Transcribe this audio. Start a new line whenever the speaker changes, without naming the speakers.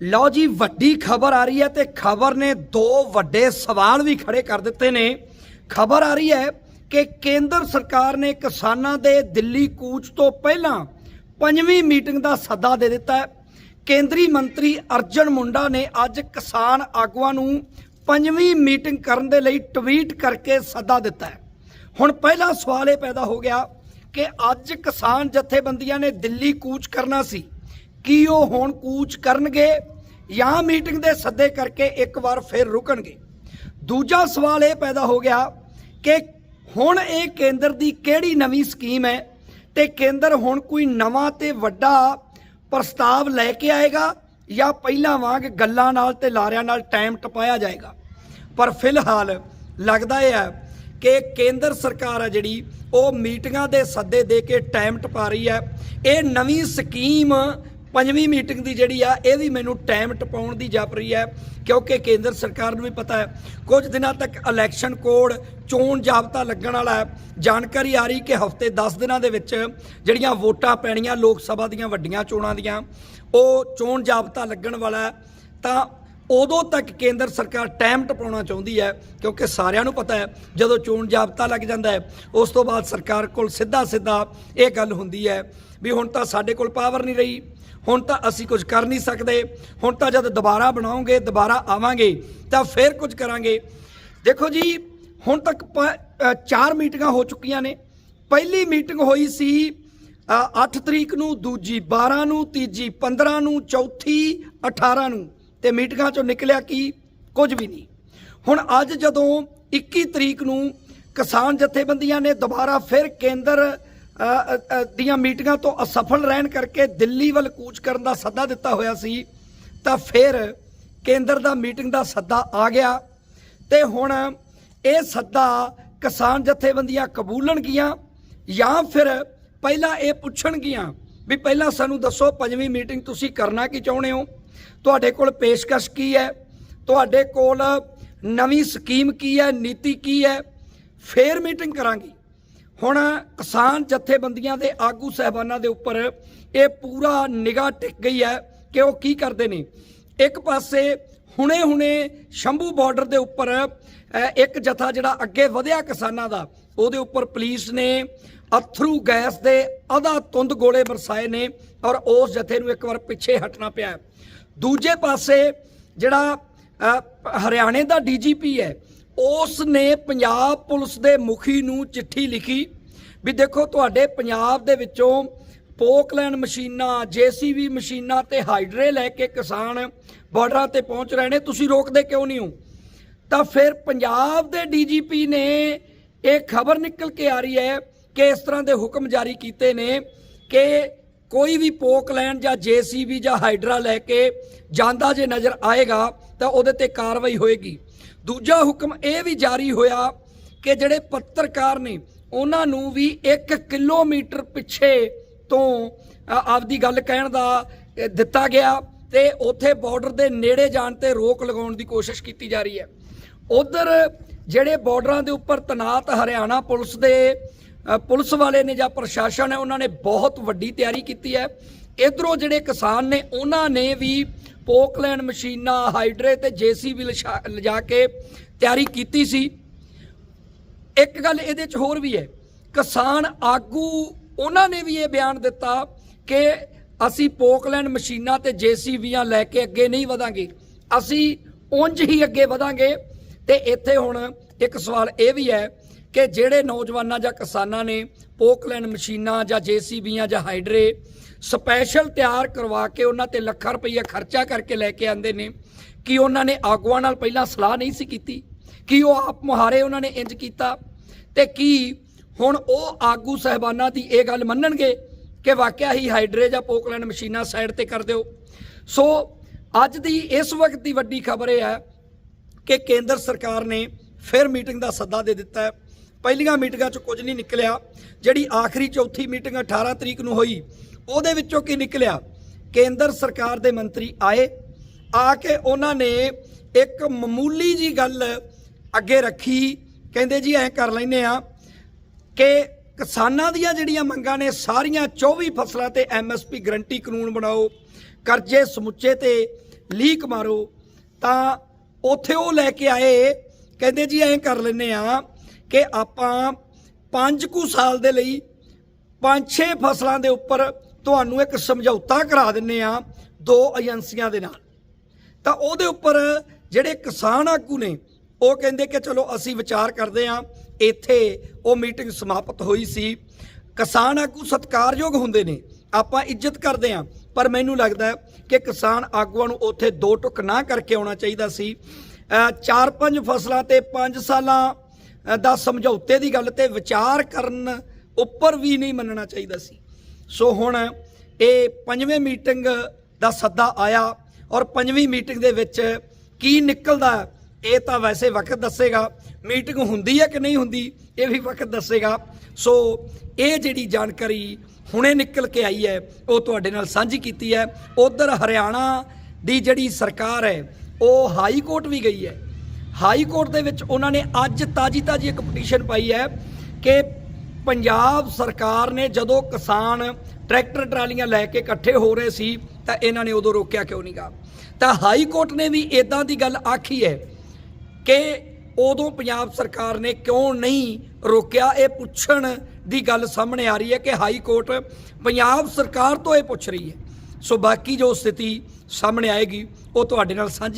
ਲਓ ਜੀ, ਵੱਡੀ ਖਬਰ ਆ ਰਹੀ ਹੈ ਤੇ ਖਬਰ ਨੇ ਦੋ ਵੱਡੇ ਸਵਾਲ ਵੀ ਖੜੇ ਕਰ ਦਿੱਤੇ ਨੇ। ਖਬਰ ਆ ਰਹੀ ਹੈ ਕਿ ਕੇਂਦਰ ਸਰਕਾਰ ਨੇ ਕਿਸਾਨਾਂ ਦੇ ਦਿੱਲੀ ਕੂਚ ਤੋਂ ਪਹਿਲਾਂ ਪੰਜਵੀਂ ਮੀਟਿੰਗ ਦਾ ਸੱਦਾ ਦੇ ਦਿੱਤਾ ਹੈ। ਕੇਂਦਰੀ ਮੰਤਰੀ ਅਰਜਨ ਮੁੰਡਾ ਨੇ ਅੱਜ ਕਿਸਾਨ ਆਗੂਆਂ ਨੂੰ ਪੰਜਵੀਂ ਮੀਟਿੰਗ ਕਰਨ ਦੇ ਲਈ ਟਵੀਟ ਕਰਕੇ ਸੱਦਾ ਦਿੱਤਾ ਹੈ। ਹੁਣ ਪਹਿਲਾ ਸਵਾਲ ਇਹ ਪੈਦਾ ਹੋ ਗਿਆ ਕਿ ਅੱਜ ਕਿਸਾਨ ਜਥੇਬੰਦੀਆਂ ਨੇ ਦਿੱਲੀ ਕੂਚ ਕਰਨਾ ਸੀ। ਕੀ ਉਹ ਹੁਣ ਕੂਚ ਕਰਨਗੇ ਜਾਂ ਮੀਟਿੰਗ ਦੇ ਸੱਦੇ ਕਰਕੇ ਇੱਕ ਵਾਰ ਫਿਰ ਰੁਕਣਗੇ? ਦੂਜਾ ਸਵਾਲ ਇਹ ਪੈਦਾ ਹੋ ਗਿਆ ਕਿ ਹੁਣ ਇਹ ਕੇਂਦਰ ਦੀ ਕਿਹੜੀ ਨਵੀਂ ਸਕੀਮ ਹੈ ਤੇ ਕੇਂਦਰ ਹੁਣ ਕੋਈ ਨਵਾਂ ਤੇ ਵੱਡਾ ਪ੍ਰਸਤਾਵ ਲੈ ਕੇ ਆਏਗਾ ਜਾਂ ਪਹਿਲਾਂ ਵਾਂਗ ਗੱਲਾਂ ਨਾਲ ਤੇ ਲਾਰਿਆਂ ਨਾਲ ਟਾਈਮ ਟਪਾਇਆ ਜਾਏਗਾ? ਪਰ ਫਿਲਹਾਲ ਲੱਗਦਾ ਇਹ ਹੈ ਕਿ ਕੇਂਦਰ ਸਰਕਾਰ ਹੈ ਜਿਹੜੀ, ਉਹ ਮੀਟਿੰਗਾਂ ਦੇ ਸੱਦੇ ਦੇ ਕੇ ਟਾਈਮ ਟਪਾ ਰਹੀ ਹੈ। ਇਹ ਨਵੀਂ ਸਕੀਮ ਪੰਜਵੀਂ ਮੀਟਿੰਗ ਦੀ ਜਿਹੜੀ ਆ, ਇਹ ਵੀ ਮੈਨੂੰ ਟਾਈਮ ਟਪਾਉਣ ਦੀ ਜਾਪ ਰਹੀ ਹੈ, ਕਿਉਂਕਿ ਕੇਂਦਰ ਸਰਕਾਰ ਨੂੰ ਵੀ ਪਤਾ ਹੈ, ਕੁਝ ਦਿਨਾਂ ਤੱਕ ਇਲੈਕਸ਼ਨ ਕੋਡ ਚੋਣ ਜਾਬਤਾ ਲੱਗਣ ਵਾਲਾ ਹੈ। ਜਾਣਕਾਰੀ ਆ ਰਹੀ ਕਿ ਹਫ਼ਤੇ 10 ਦਿਨਾਂ ਦੇ ਵਿੱਚ ਜਿਹੜੀਆਂ ਵੋਟਾਂ ਪੈਣੀਆਂ ਲੋਕ ਸਭਾ ਦੀਆਂ ਵੱਡੀਆਂ ਚੋਣਾਂ ਦੀਆਂ, ਉਹ ਚੋਣ ਜਾਬਤਾ ਲੱਗਣ ਵਾਲਾ ਤਾਂ ਉਦੋਂ ਤੱਕ ਕੇਂਦਰ ਸਰਕਾਰ ਟਾਈਮ ਟਪਾਉਣਾ ਚਾਹੁੰਦੀ ਹੈ, ਕਿਉਂਕਿ ਸਾਰਿਆਂ ਨੂੰ ਪਤਾ ਹੈ, ਜਦੋਂ ਚੋਣ ਜਾਬਤਾ ਲੱਗ ਜਾਂਦਾ ਹੈ, ਉਸ ਤੋਂ ਬਾਅਦ ਸਰਕਾਰ ਕੋਲ ਸਿੱਧਾ ਸਿੱਧਾ ਇਹ ਗੱਲ ਹੁੰਦੀ ਹੈ ਵੀ ਹੁਣ ਤਾਂ ਸਾਡੇ ਕੋਲ ਪਾਵਰ ਨਹੀਂ ਰਹੀ, ਹੁਣ ਤਾਂ ਅਸੀਂ ਕੁਝ ਕਰ ਨਹੀਂ ਸਕਦੇ, ਹੁਣ ਤਾਂ ਜਦ ਦੁਬਾਰਾ ਬਣਾਉਂਗੇ, ਦੁਬਾਰਾ ਆਵਾਂਗੇ, ਤਾਂ ਫਿਰ ਕੁਝ ਕਰਾਂਗੇ। ਦੇਖੋ ਜੀ, ਹੁਣ ਤੱਕ ਪ- ਚਾਰ ਮੀਟਿੰਗਾਂ ਹੋ ਚੁੱਕੀਆਂ ਨੇ। ਪਹਿਲੀ ਮੀਟਿੰਗ ਹੋਈ ਸੀ 8 ਤਰੀਕ ਨੂੰ, ਦੂਜੀ 12 ਨੂੰ, ਤੀਜੀ 15 ਨੂੰ, ਚੌਥੀ 18 ਨੂੰ। ਤੇ ਮੀਟਿੰਗਾਂ ਚੋਂ ਨਿਕਲਿਆ ਕੀ? ਕੁਝ ਵੀ ਨਹੀਂ। ਹੁਣ ਅੱਜ ਜਦੋਂ 21 ਤਰੀਕ ਨੂੰ ਕਿਸਾਨ ਜਥੇਬੰਦੀਆਂ ਨੇ ਦੁਬਾਰਾ ਫਿਰ ਕੇਂਦਰ ਦੀਆਂ ਮੀਟਿੰਗਾਂ ਤੋਂ ਅਸਫਲ ਰਹਿਣ ਕਰਕੇ ਦਿੱਲੀ ਵੱਲ ਕੂਚ ਕਰਨ ਦਾ ਸੱਦਾ ਦਿੱਤਾ ਹੋਇਆ ਸੀ, ਤਾਂ ਫਿਰ ਕੇਂਦਰ ਦਾ ਮੀਟਿੰਗ ਦਾ ਸੱਦਾ ਆ ਗਿਆ ਤੇ ਹੁਣ ਇਹ ਸੱਦਾ ਕਿਸਾਨ ਜਥੇਬੰਦੀਆਂ ਕਬੂਲਣਗੀਆਂ ਜਾਂ ਫਿਰ ਪਹਿਲਾਂ ਇਹ ਪੁੱਛਣਗੀਆਂ ਵੀ ਪਹਿਲਾਂ ਸਾਨੂੰ ਦੱਸੋ ਪੰਜਵੀਂ ਮੀਟਿੰਗ ਤੁਸੀਂ ਕਰਨਾ ਕੀ ਚਾਹੁੰਦੇ ਹੋ? ਤੁਹਾਡੇ ਕੋਲ ਪੇਸ਼ਕਸ਼ ਕੀ ਹੈ? ਤੁਹਾਡੇ ਕੋਲ ਨਵੀਂ ਸਕੀਮ ਕੀ ਹੈ? ਨੀਤੀ ਕੀ ਹੈ? ਫੇਰ ਮੀਟਿੰਗ ਕਰਾਂਗੇ। ਹੁਣ ਕਿਸਾਨ ਜਥੇਬੰਦੀਆਂ ਦੇ ਆਗੂ ਸਹਿਬਾਨਾਂ ਦੇ ਉੱਪਰ ਇਹ ਪੂਰਾ ਨਿਗਾਹ ਟਿਕ ਗਈ ਹੈ ਕਿ ਉਹ ਕੀ ਕਰਦੇ ਨੇ। ਇੱਕ ਪਾਸੇ ਹੁਣੇ-ਹੁਣੇ ਸ਼ੰਭੂ ਬਾਰਡਰ ਦੇ ਉੱਪਰ ਇੱਕ ਜਥਾ ਜਿਹੜਾ ਅੱਗੇ ਵਧਿਆ ਕਿਸਾਨਾਂ ਦਾ, ਉਹਦੇ ਉੱਪਰ ਪੁਲਿਸ ਨੇ ਅਥਰੂ ਗੈਸ ਦੇ ਅਧਾ ਤੁੰਦ ਗੋਲੇ ਵਰਸਾਏ ਨੇ ਔਰ ਉਸ ਜਥੇ ਨੂੰ ਇੱਕ ਵਾਰ ਪਿੱਛੇ ਹਟਣਾ ਪਿਆ ਦੂਜੇ ਪਾਸੇ ਜਿਹੜਾ ਹਰਿਆਣੇ ਦਾ ਡੀਜੀਪੀ ਹੈ ਉਸ ਨੇ ਪੰਜਾਬ ਪੁਲਿਸ ਦੇ ਮੁਖੀ ਨੂੰ ਚਿੱਠੀ ਲਿਖੀ ਵੀ ਦੇਖੋ ਤੁਹਾਡੇ ਪੰਜਾਬ ਦੇ ਵਿੱਚੋਂ ਪੋਕਲੈਂਡ ਮਸ਼ੀਨਾਂ, ਜੀਸੀਬੀ ਮਸ਼ੀਨਾਂ ਤੇ ਹਾਈਡਰੇ ਲੈ ਕੇ ਕਿਸਾਨ ਬਾਰਡਰਾਂ ਤੇ ਪਹੁੰਚ ਰਹੇ ਨੇ, ਤੁਸੀਂ ਰੋਕਦੇ ਕਿਉਂ ਨਹੀਂ ਹੋ? ਤਾਂ ਫਿਰ ਪੰਜਾਬ ਦੇ ਡੀਜੀਪੀ ਨੇ ਇਹ ਖਬਰ ਨਿਕਲ ਕੇ ਆ ਰਹੀ ਹੈ ਕਿ ਇਸ ਤਰ੍ਹਾਂ ਦੇ ਹੁਕਮ ਜਾਰੀ ਕੀਤੇ ਨੇ ਕਿ ਕੋਈ ਵੀ ਪੋਕਲੈਂਡ ਜਾਂ ਜੀਸੀਬੀ ਜਾਂ ਹਾਈਡਰਾ ਲੈ ਕੇ ਜਾਂਦਾ ਜੇ ਨਜ਼ਰ ਆਏਗਾ ਤਾਂ ਉਹਦੇ ਤੇ ਕਾਰਵਾਈ ਹੋਏਗੀ। ਦੂਜਾ ਹੁਕਮ ਇਹ ਵੀ ਜਾਰੀ ਹੋਇਆ ਕਿ ਜਿਹੜੇ ਪੱਤਰਕਾਰ ਨੇ, ਉਹਨਾਂ ਨੂੰ ਵੀ 1 ਕਿਲੋਮੀਟਰ ਪਿੱਛੇ ਤੋਂ ਆਪਦੀ ਗੱਲ ਕਹਿਣ ਦਾ ਦਿੱਤਾ ਗਿਆ ਤੇ ਉੱਥੇ ਬਾਰਡਰ ਦੇ ਨੇੜੇ ਜਾਣ ਤੇ ਰੋਕ ਲਗਾਉਣ ਦੀ ਕੋਸ਼ਿਸ਼ ਕੀਤੀ ਜਾ ਰਹੀ ਹੈ। ਉਧਰ ਜਿਹੜੇ ਬਾਰਡਰਾਂ ਦੇ ਉੱਪਰ ਤਨਾਤ ਹਰਿਆਣਾ ਪੁਲਿਸ ਦੇ ਪੁਲਿਸ ਵਾਲੇ ਨੇ ਜਾਂ ਪ੍ਰਸ਼ਾਸਨ ਹੈ, ਉਹਨਾਂ ਨੇ ਬਹੁਤ ਵੱਡੀ ਤਿਆਰੀ ਕੀਤੀ ਹੈ। ਇਧਰੋਂ ਜਿਹੜੇ ਕਿਸਾਨ ਨੇ, ਉਹਨਾਂ ਨੇ ਵੀ ਪੋਕਲੈਂਡ ਮਸ਼ੀਨਾਂ, ਹਾਈਡਰੇ ਤੇ ਜੀਸੀਬੀ ਲਿਜਾ ਕੇ ਤਿਆਰੀ ਕੀਤੀ ਸੀ। ਇੱਕ ਗੱਲ ਇਹਦੇ 'ਚ ਹੋਰ ਵੀ ਹੈ, ਕਿਸਾਨ ਆਗੂ, ਉਹਨਾਂ ਨੇ ਵੀ ਇਹ ਬਿਆਨ ਦਿੱਤਾ ਕਿ ਅਸੀਂ ਪੋਕਲੈਂਡ ਮਸ਼ੀਨਾਂ ਤੇ ਜੀਸੀਬੀਆਂ ਲੈ ਕੇ ਅੱਗੇ ਨਹੀਂ ਵਧਾਂਗੇ। ਅਸੀਂ ਉਂਝ ਹੀ ਅੱਗੇ ਵਧਾਂਗੇ। ਤੇ ਇੱਥੇ ਹੁਣ ਇੱਕ ਸਵਾਲ ਇਹ ਵੀ ਹੈ ਕਿ ਜਿਹੜੇ ਨੌਜਵਾਨਾਂ ਜਾਂ ਕਿਸਾਨਾਂ ਨੇ ਪੋਕਲੈਂਡ ਮਸ਼ੀਨਾਂ ਜਾਂ ਜੀਸੀਬੀਆਂ ਜਾਂ ਹਾਈਡਰੇ ਸਪੈਸ਼ਲ ਤਿਆਰ ਕਰਵਾ ਕੇ ਉਹਨਾਂ ਤੇ ਲੱਖਾਂ ਰੁਪਈਆ ਖਰਚਾ ਕਰਕੇ ਲੈ ਕੇ ਆਂਦੇ ਨੇ, ਕਿ ਉਹਨਾਂ ਨੇ ਆਗੂਆਂ ਨਾਲ ਪਹਿਲਾਂ ਸਲਾਹ ਨਹੀਂ ਸੀ ਕੀਤੀ? ਕਿ ਉਹ ਆਪ ਮੁਹਾਰੇ ਉਹਨਾਂ ਨੇ ਇੰਜ ਕੀਤਾ? ਤੇ ਕੀ ਹੁਣ ਉਹ ਆਗੂ ਸਹਿਬਾਨਾਂ ਦੀ ਇਹ ਗੱਲ ਮੰਨਣਗੇ ਕਿ ਵਾਕਿਆ ਹੀ ਹਾਈਡਰੇ ਜਾਂ ਪੋਕਲੈਂਡ ਮਸ਼ੀਨਾਂ ਸਾਈਡ ਤੇ ਕਰ ਦਿਓ? ਸੋ ਅੱਜ ਦੀ ਇਸ ਵਕਤ ਦੀ ਵੱਡੀ ਖਬਰ ਇਹ ਹੈ ਕਿ ਕੇਂਦਰ ਸਰਕਾਰ ਨੇ ਫਿਰ ਮੀਟਿੰਗ ਦਾ ਸੱਦਾ ਦੇ ਦਿੱਤਾ ਹੈ। ਪਹਿਲੀਆਂ ਮੀਟਿੰਗਾਂ 'ਚ ਕੁਝ ਨਹੀਂ ਨਿਕਲਿਆ। ਜਿਹੜੀ ਆਖਰੀ ਚੌਥੀ ਮੀਟਿੰਗ 18 ਤਰੀਕ ਨੂੰ ਹੋਈ, ਉਹਦੇ ਵਿੱਚੋਂ ਕੀ ਨਿਕਲਿਆ? ਕੇਂਦਰ ਸਰਕਾਰ ਦੇ ਮੰਤਰੀ ਆਏ। ਆ ਕੇ ਉਹਨਾਂ ਨੇ ਇੱਕ ਮਾਮੂਲੀ ਜੀ ਗੱਲ ਅੱਗੇ ਰੱਖੀ। ਕਹਿੰਦੇ ਜੀ, ਐਂ ਕਰ ਲੈਨੇ ਆ ਕਿ ਕਿਸਾਨਾਂ ਦੀਆਂ ਜਿਹੜੀਆਂ ਮੰਗਾਂ ਨੇ, ਸਾਰੀਆਂ 24 ਫਸਲਾਂ ਤੇ ਐਮਐਸਪੀ ਗਰੰਟੀ ਕਾਨੂੰਨ ਬਣਾਓ, ਕਰਜ਼ੇ ਸਮੁੱਚੇ ਤੇ ਲੀਕ ਮਾਰੋ, ਤਾਂ ਉੱਥੇ ਉਹ ਲੈ ਕੇ ਆਏ, ਕਹਿੰਦੇ ਜੀ ਐਂ ਕਰ ਲੈਨੇ ਆ ਕਿ ਆਪਾਂ 5 ਕੁ ਸਾਲ ਦੇ ਲਈ ਪੰਜ ਛੇ ਫਸਲਾਂ ਦੇ ਉੱਪਰ ਤੁਹਾਨੂੰ ਇੱਕ ਸਮਝੌਤਾ ਕਰਾ ਦਿੰਨੇ ਆ ਦੋ ਏਜੰਸੀਆਂ ਦੇ ਨਾਲ। ਤਾਂ ਉਹਦੇ ਉੱਪਰ ਜਿਹੜੇ ਕਿਸਾਨ ਆਗੂ ਨੇ, ਉਹ ਕਹਿੰਦੇ ਕਿ ਚਲੋ ਅਸੀਂ ਵਿਚਾਰ ਕਰਦੇ ਆ ਇੱਥੇ ਉਹ ਮੀਟਿੰਗ ਸਮਾਪਤ ਹੋਈ ਸੀ। ਕਿਸਾਨ ਆਗੂ ਸਤਿਕਾਰਯੋਗ ਹੁੰਦੇ ਨੇ, ਆਪਾਂ ਇੱਜ਼ਤ ਕਰਦੇ ਆ ਪਰ ਮੈਨੂੰ ਲੱਗਦਾ ਕਿ ਕਿਸਾਨ ਆਗੂਆਂ ਨੂੰ ਉੱਥੇ ਦੋ ਟੁਕ ਨਾ ਕਰਕੇ ਆਉਣਾ ਚਾਹੀਦਾ ਸੀ। ਚਾਰ ਪੰਜ ਫਸਲਾਂ ਤੇ ਪੰਜ ਸਾਲਾਂ ਦਾ ਸਮਝੌਤੇ ਦੀ ਗੱਲ ਤੇ ਵਿਚਾਰ ਕਰਨ ਉੱਪਰ ਵੀ ਨਹੀਂ ਮੰਨਣਾ ਚਾਹੀਦਾ ਸੀ। ਸੋ ਹੁਣ ਇਹ ਪੰਜਵੇਂ ਮੀਟਿੰਗ ਦਾ ਸੱਦਾ ਆਇਆ ਔਰ ਪੰਜਵੀਂ ਮੀਟਿੰਗ ਦੇ ਵਿੱਚ ਕੀ ਨਿਕਲਦਾ ਇਹ ਤਾਂ ਵੈਸੇ ਵਕਤ ਦੱਸੇਗਾ। ਮੀਟਿੰਗ ਹੁੰਦੀ ਹੈ ਕਿ ਨਹੀਂ ਹੁੰਦੀ ਇਹ ਵੀ ਵਕਤ ਦੱਸੇਗਾ। ਸੋ ਇਹ ਜਿਹੜੀ ਜਾਣਕਾਰੀ ਹੁਣੇ ਨਿਕਲ ਕੇ ਆਈ ਹੈ, ਉਹ ਤੁਹਾਡੇ ਨਾਲ ਸਾਂਝੀ ਕੀਤੀ ਹੈ। ਉਧਰ ਹਰਿਆਣਾ ਦੀ ਜਿਹੜੀ ਸਰਕਾਰ ਹੈ, ਉਹ ਹਾਈ ਕੋਰਟ ਵੀ ਗਈ ਹੈ। ਹਾਈ ਕੋਰਟ ਦੇ ਵਿੱਚ ਉਹਨਾਂ ਨੇ ਅੱਜ ਤਾਜੀ ਤਾਜੀ ਇੱਕ ਪਟੀਸ਼ਨ ਪਾਈ ਹੈ ਕਿ ਪੰਜਾਬ ਸਰਕਾਰ ਨੇ ਜਦੋਂ ਕਿਸਾਨ ਟਰੈਕਟਰ ਟਰਾਲੀਆਂ ਲੈ ਕੇ ਇਕੱਠੇ ਹੋ ਰਹੇ ਸੀ, ਤਾਂ ਇਹਨਾਂ ਨੇ ਉਦੋਂ ਰੋਕਿਆ ਕਿਉਂ ਨਹੀਂਗਾ ਤਾਂ ਹਾਈ ਕੋਰਟ ਨੇ ਵੀ ਇਦਾਂ ਦੀ ਗੱਲ ਆਖੀ ਹੈ ਕਿ ਉਦੋਂ ਪੰਜਾਬ ਸਰਕਾਰ ਨੇ ਕਿਉਂ ਨਹੀਂ ਰੋਕਿਆ? ਇਹ ਪੁੱਛਣ ਦੀ ਗੱਲ ਸਾਹਮਣੇ ਆ ਰਹੀ ਹੈ ਕਿ ਹਾਈ ਕੋਰਟ ਪੰਜਾਬ ਸਰਕਾਰ ਤੋਂ ਇਹ ਪੁੱਛ ਰਹੀ ਹੈ। ਸੋ ਬਾਕੀ ਜੋ ਸਥਿਤੀ ਸਾਹਮਣੇ ਆਏਗੀ, ਉਹ ਤੁਹਾਡੇ ਨਾਲ ਸਾਂਝੀ